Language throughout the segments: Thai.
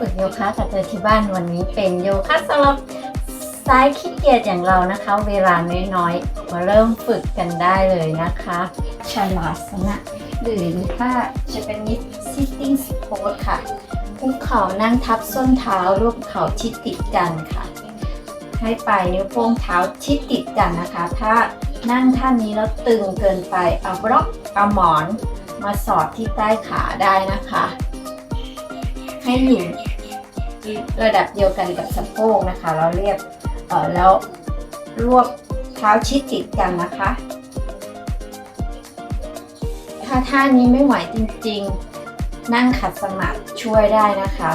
ฝึกโยคะกับเธอที่บ้านวันนี้เป็นโยคะสำหรับสายขี้เกียจอย่างเรานะคะ เวลาน้อยๆ มาเริ่มฝึกกันได้เลยนะคะชาลาสนะหรือถ้าจะเป็นนิด sitting pose ค่ะคุกเข่านั่งทับส้นเท้ารูปเข่าชิดติดกันค่ะ ให้ปลายนิ้วโป้งเท้าชิดติดกันนะคะ ถ้านั่งท่านี้แล้วตึงเกินไปเอาบล็อกเอาหมอนมาสอดที่ใต้ขาได้นะคะ ให้อยู่ ระดับเดียวกันกับสะโพกนะคะ เราเรียกเออแล้วรวบเท้าชิดติดกันนะคะ ถ้าท่านี้ไม่ไหวจริงๆ นั่งขัดสมาธิช่วยได้นะคะ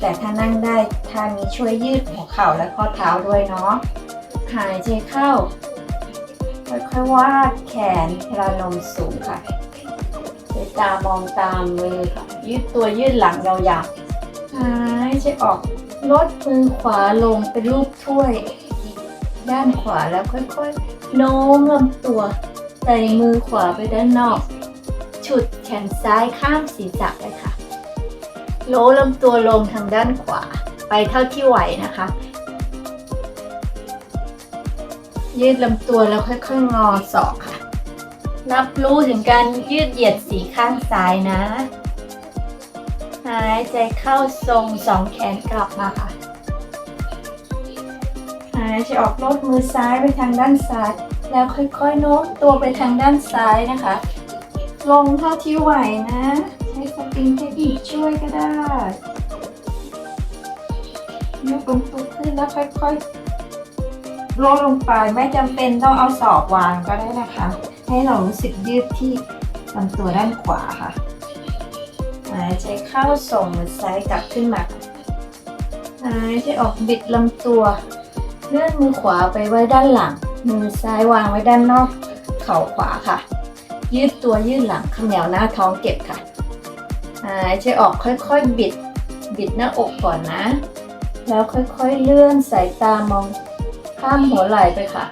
แต่ถ้านั่งได้ท่านี้ช่วยยืดหัวเข่าและข้อเท้าด้วยเนาะหายใจเข้าค่อยๆวาดแขนพลานมสูงค่ะตามองตามมือค่ะยืดตัวยืดหลังยาวๆหา ใจออก ลดมือขวาลงเป็นรูปถ้วย ด้านขวาแล้วค่อยๆ โน้มลำตัว ใส่มือขวาไปด้านนอก ฉุดแขนซ้ายข้ามศีรษะเลยค่ะ โล้ลำตัวลงทางด้านขวา ไปเท่าที่ไหวนะคะยืดลำตัวแล้วค่อยๆงอศอกค่ะ รับรู้ถึงการยืดเหยียดสีข้างซ้ายนะายใจเข้าทรงสองแขนกลับมาค่ะ หายใจออกลดมือซ้ายไปทางด้านซ้าย แล้วค่อยๆโน้มตัวไปทางด้านซ้ายนะคะ ลงเท่าที่ไหวนะ ใช้สปริงเทคนิคช่วยก็ได้ยกลงตัวขึ้นแล้วค่อยๆลดลงไปไม่จำเป็นต้องเอาศอกวางก็ได้นะคะ ให้เรารู้สึกยืดที่ลำตัวด้านขวาค่ะ หายใจเข้าส่งมือซ้ายกลับขึ้นมาหายใจออกบิดลำตัว เลื่อนมือขวาไปไว้ด้านหลัง มือซ้ายวางไว้ด้านนอก เข่าขวาค่ะ ยืดตัวยืดหลังขมวหน้าท้องเก็บค่ะหายใจออกค่อยๆบิด บิดหน้าอกก่อนนะ แล้วค่อยๆเลื่อนสายตามองข้ามหัวไหล่ไปค่ะ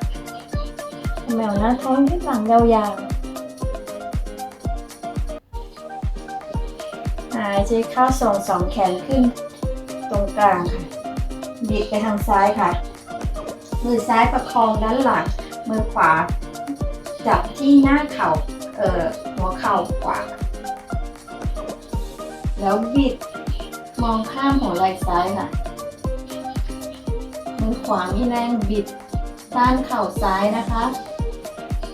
ขมวหน้าท้องยืดหลังยาวๆ ใจเข้าส่งสองแขนขึ้นตรงกลางค่ะ บิดไปทางซ้ายค่ะ มือซ้ายประคองด้านหลัง มือขวา จับที่หน้าเข่าเอ่อหัวเข่าขวา แล้วบิดมองข้ามหัวไหล่ซ้ายค่ะ มือขวามีแรงบิดด้านเข่าซ้ายนะคะ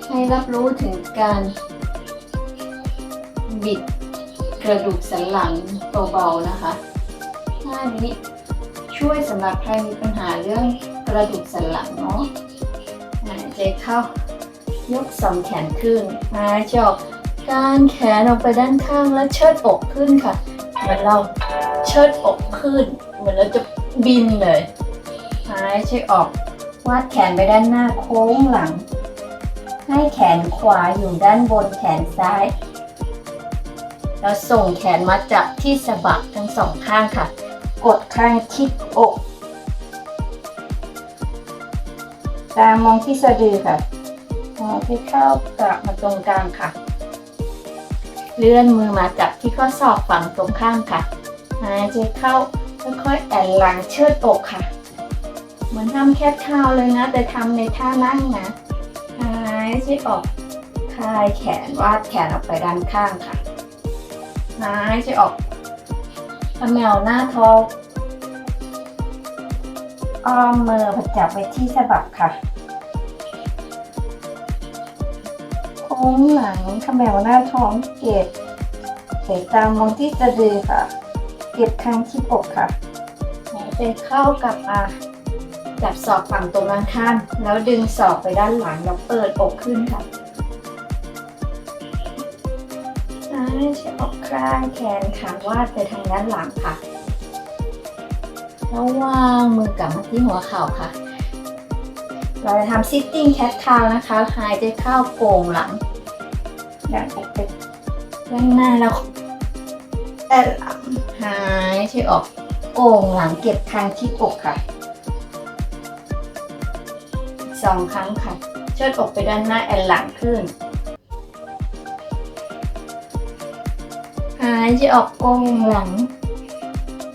ให้รับรู้ถึงการบิด กระดูกสันหลังเบาๆนะคะท่านี้ช่วยสำหรับใครมีปัญหาเรื่องกระดูกสันหลังเนาะหายใจเข้ายกสองแขนขึ้นหายใจออกการแขนออกไปด้านข้างแล้วเชิดอกขึ้นค่ะเหมือนเราเชิดอกขึ้น เหมือนเราจะบินเลยหายใจออกวาดแขนไปด้านหน้าโค้งหลัง ให้แขนขวาอยู่ด้านบนแขนซ้าย แล้วส่งแขนมาจับที่สะบักทั้งสองข้างค่ะ กดข้างชิดอก ตามองที่สะดือค่ะหายใจเข้ากลับมาตรงกลางค่ะ เลื่อนมือมาจับที่ข้อศอกฝั่งตรงข้างค่ะหายใจเข้าค่อยๆแอนหลังเชิดอกค่ะ เหมือนทำแคทคาวเลยนะ แต่ทำในท่านั่งนะหายใจออกคลายแขนวาดแขนออกไปด้านข้างค่ะ หายใจออกขมวหน้าท้องอ้อมมือจับไปที่สะบักค่ะ โค้งหลังขมวหน้าท้องเก็บสายตามองที่สะดือค่ะ เก็บคางที่อกค่ะหายใจเข้ากับมาจับศอกฝั่งตรงด้านข้างแล้วดึงศอกไปด้านหลังแล้วเปิดอกขึ้นค่ะ หายใจออกคลายแขนขาวาดไปทางด้านหลังค่ะ แล้ววางมือกลับมาที่หัวเข่าค่ะ เราจะทำ sitting cat cow นะคะหายใจเข้าโก่งหลังดันออกไปด้านหน้าแล้วแอนหลังหายใจออกโก่งหลังเก็บคางที่อกค่ะสองครั้งค่ะเชิดอกไปด้านหน้าแอนหลังขึ้น หายใจออกโกงหลัง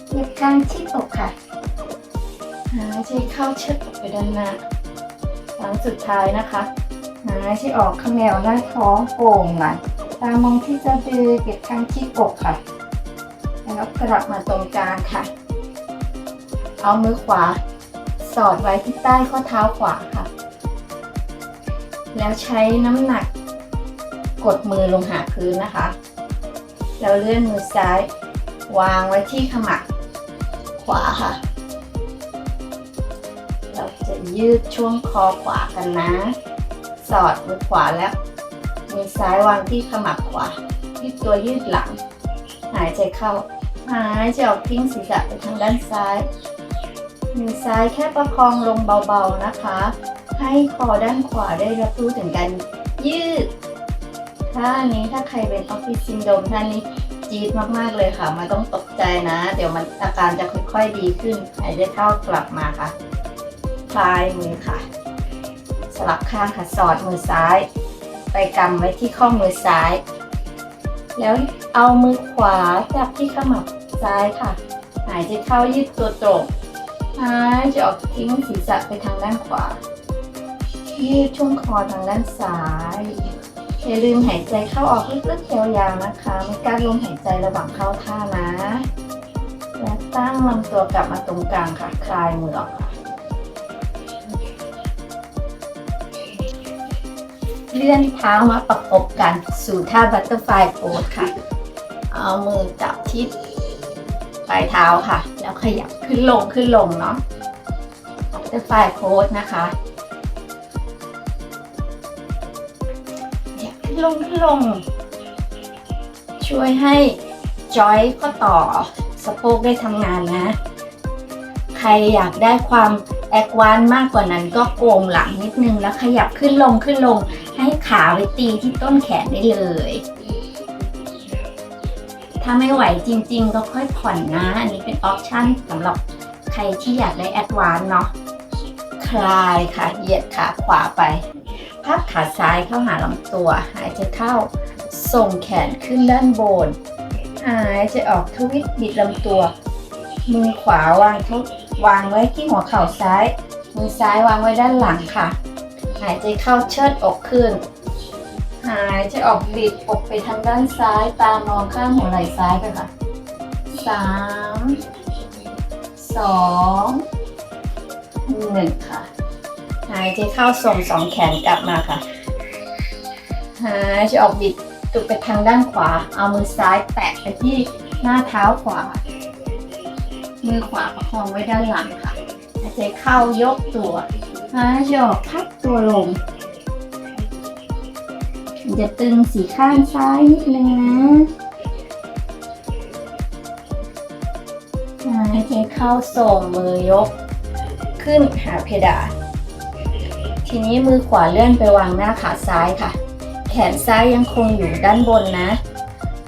เหยียดกลางที่อกค่ะ หายใจเข้าเชิดออกไปด้านหน้าครั้งสุดท้ายนะคะ หายใจออกเขมวหน้าท้องโป่งหลังตามองที่จะดือเก็บข้างที่อกค่ะ แล้วกลับมาตรงกลางค่ะ เอามือขวา สอดไว้ที่ใต้ข้อเท้าขวาค่ะ แล้วใช้น้ำหนักกดมือลงหาพื้นนะคะ แล้วเลื่อนมือซ้าย วางไว้ที่ขมับขวาค่ะ เราจะยืดช่วงคอขวากันนะ สอดมือขวาแล้ว มือซ้ายวางที่ขมับขวายืดตัวยืดหลัง หายใจเข้า หายใจออกทิ้งศีรษะไปทางด้านซ้าย มือซ้ายแค่ประคองลงเบาๆนะคะ ให้คอด้านขวาได้รับรู้ถึงการยืด ท่านี้ถ้าใครเป็นออฟฟิศซินโดรมท่านี้จี๊ดมากๆเลยค่ะไมันต้องตกใจนะ เดี๋ยวมันอาการจะค่อยๆดีขึ้นหายใจเข้ากลับมาค่ะคลายมือค่ะ สลับข้างค่ะสอดมือซ้าย ไปกำไว้ที่ข้อมือซ้าย แล้วเอามือขวาจับที่ขมับซ้ายค่ะ หายใจเข้ายืดตัวตรงหายใจออกทิ้งศีรษะไปทางด้านขวา ยืดช่วงคอทางด้านซ้าย อย่าลืมหายใจเข้าออกลึกๆยาวๆนะคะไม่การลมหายใจระหว่างเข้าท่านะ และตั้งลำตัวกลับมาตรงกลางค่ะ คลายมือออกค่ะเลื่อนเท้ามาประกบกันสู่ท่าบัตเตอร์ไฟโพสค่ะ เอามือจับที่ปลายเท้าค่ะ แล้วขยับขึ้นลงขึ้นลงเนาะบัตเตอร์ไฟโพสนะคะ ลงขึ้นลง ช่วยให้จอยข้อต่อสะโพกได้ทำงานนะ ใครอยากได้ความแอดวานมากกว่านั้นก็โกงหลังนิดนึงแล้วขยับขึ้นลงขึ้นลง ให้ขาไปตีที่ต้นแขนได้เลย ถ้าไม่ไหวจริง ๆ ก็ค่อยผ่อนนะ อันนี้เป็นออปชั่นสำหรับใครที่อยากได้แอดวานเนาะคลายค่ะ เหยียดขาขวาไป พับขาซ้ายเข้าหาลำตัว หายใจเข้า ส่งแขนขึ้นด้านบน หายใจออกทวิตบิดลำตัว มือขวาวางทุกวางไว้ที่หัวเข่าซ้าย มือซ้ายวางไว้ด้านหลังค่ะ หายใจเข้าเชิดอกขึ้น หายใจออกบิดอกไปทางด้านซ้าย ตามองข้างหัวไหล่ซ้ายกันค่ะสามสองหนึ่งค่ะ หายใจเข้าส่งสองแขนกลับมาค่ะหายใจออกบิดตุกไปทางด้านขวา เอามือซ้ายแตะไปที่หน้าเท้าขวา มือขวาประคองไว้ด้านหลังค่ะหายใจเข้ายกตัวหายใจออกพักตัวลงจะตึงสีข้างซ้ายนิดนึงนะหายใจเข้าส่งมือยก ขึ้นหาเพดาน ทีนี้มือขวาเลื่อนไปวางหน้าขาซ้ายค่ะ แขนซ้ายยังคงอยู่ด้านบนนะ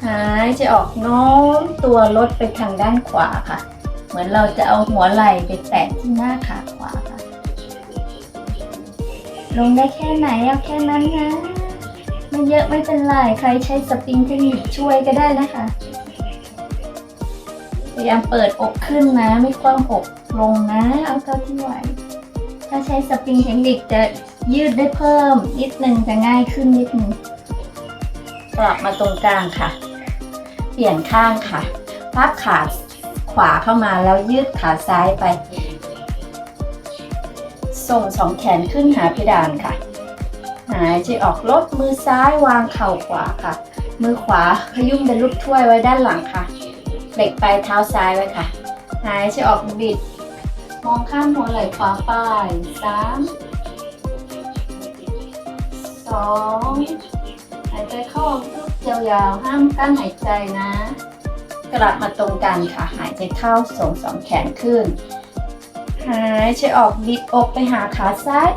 หายใจออกโน้มตัวลดไปทางด้านขวาค่ะ เหมือนเราจะเอาหัวไหล่ไปแตะที่หน้าขาขวาค่ะ ลงได้แค่ไหนเอาแค่นั้นนะไม่เยอะไม่เป็นไร ใครใช้สปริงเทคนิคช่วยก็ได้นะคะพยายามเปิดอกขึ้นนะ ไม่คว่ำอกลงนะ เอาเท่าที่ไหว ถ้าใช้สปริงเทคนิคจะยืดได้เพิ่มนิดนึงจะง่ายขึ้นนิดนึงกลับมาตรงกลางค่ะ เปลี่ยนข้างค่ะ พับขาขวาเข้ามาแล้วยืดขาซ้ายไป ส่งสองแขนขึ้นหาเพดานค่ะ หายใจออกลดมือซ้ายวางเข่าขวาค่ะ มือขวาขยุ่มเป็นลูกถ้วยไว้ด้านหลังค่ะเบรกปลายเท้าซ้ายไว้ค่ะ หายใจออกบิด มองข้ามหัวไหล่ขวาไปสามสองหายใจเข้าออกลึกยาวๆห้ามกั้นหายใจนะ กลับมาตรงกันค่ะ หายใจเข้าส่งสองแขนขึ้น หายใจออกบิดอกไปหาขาซ้าย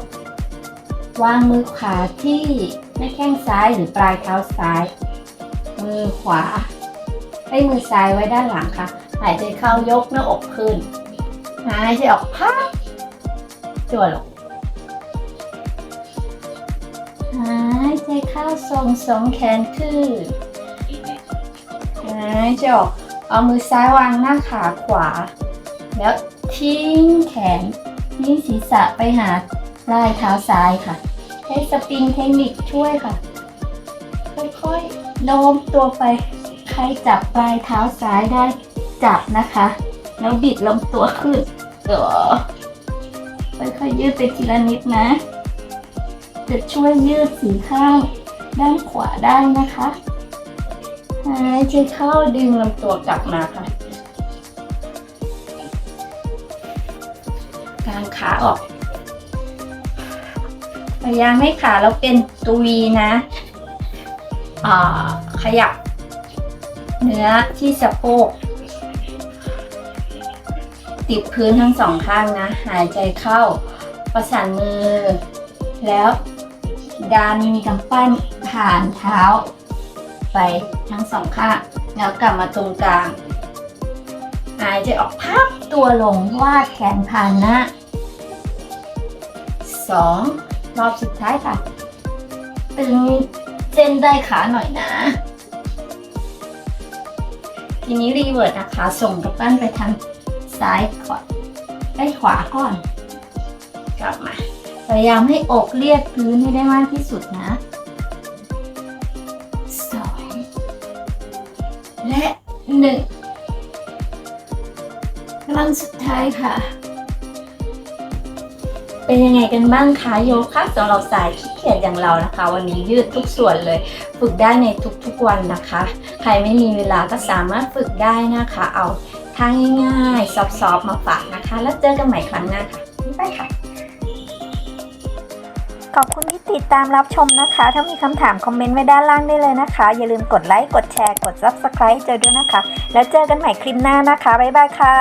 วางมือขวาที่หน้าแข้งซ้ายหรือปลายเท้าซ้าย มือขวาให้มือซ้ายไว้ด้านหลังค่ะ หายใจเข้ายกหน้าอกขึ้น หายใจออกพักตัวลงหายใจเข้าส่งสองแขนขึ้นหายใจออกเอามือซ้ายวางหน้าขาขวา แล้วทิ้งแขนทิ้งศีรษะไปหาปลายเท้าซ้ายค่ะให้สปริงเทคนิคช่วยค่ะ ค่อยๆโน้มตัวไป ใครจับปลายเท้าซ้ายได้จับนะคะ แล้วบิดลำตัวขึ้นเออค่อยๆยืดไปทีละนิดนะ จะช่วยยืดสีข้างด้านขวาได้นะคะหายใจเข้าดึงลำตัวกลับมาค่ะกางขาออกพยายามให้ขาเราเป็นตัววีนะอ่าขยับเนื้อที่สะโพก ติดพื้นทั้งสองข้างนะ หายใจเข้า ประสานมือ แล้วดันกำปั้นผ่านเท้า ไปทั้งสองข้าง แล้วกลับมาตรงกลาง หายใจออกพับตัวลงวาดแขนผ่านหน้าสองรอบสุดท้ายค่ะ ตึงเส้นได้ขาหน่อยนะทีนี้รีเวิร์ดนะคะ ส่งกระปั้นไปทาง ซ้ายก่อนไปขวาก่อน กลับมา พยายามให้อกเลียดพื้นให้ได้มากที่สุดนะสองและหนึ่งกำลังสุดท้ายค่ะ เป็นยังไงกันบ้างคะโยคะสำหรับสายขี้เกียจอย่างเรานะคะ วันนี้ยืดทุกส่วนเลย ฝึกได้ในทุกๆวันนะคะ ใครไม่มีเวลาก็สามารถฝึกได้นะคะ เอา ท่าง่ายๆ ซอฟๆมาฝากนะคะ แล้วเจอกันใหม่ครั้งหน้าค่ะบ๊ายบายค่ะ ขอบคุณที่ติดตามรับชมนะคะ ถ้ามีคำถามคอมเมนต์ไว้ด้านล่างได้เลยนะคะ อย่าลืมกดไลค์ กดแชร์ กด Subscribe เจอด้วยนะคะ แล้วเจอกันใหม่คลิปหน้านะคะ บ๊ายบายค่ะ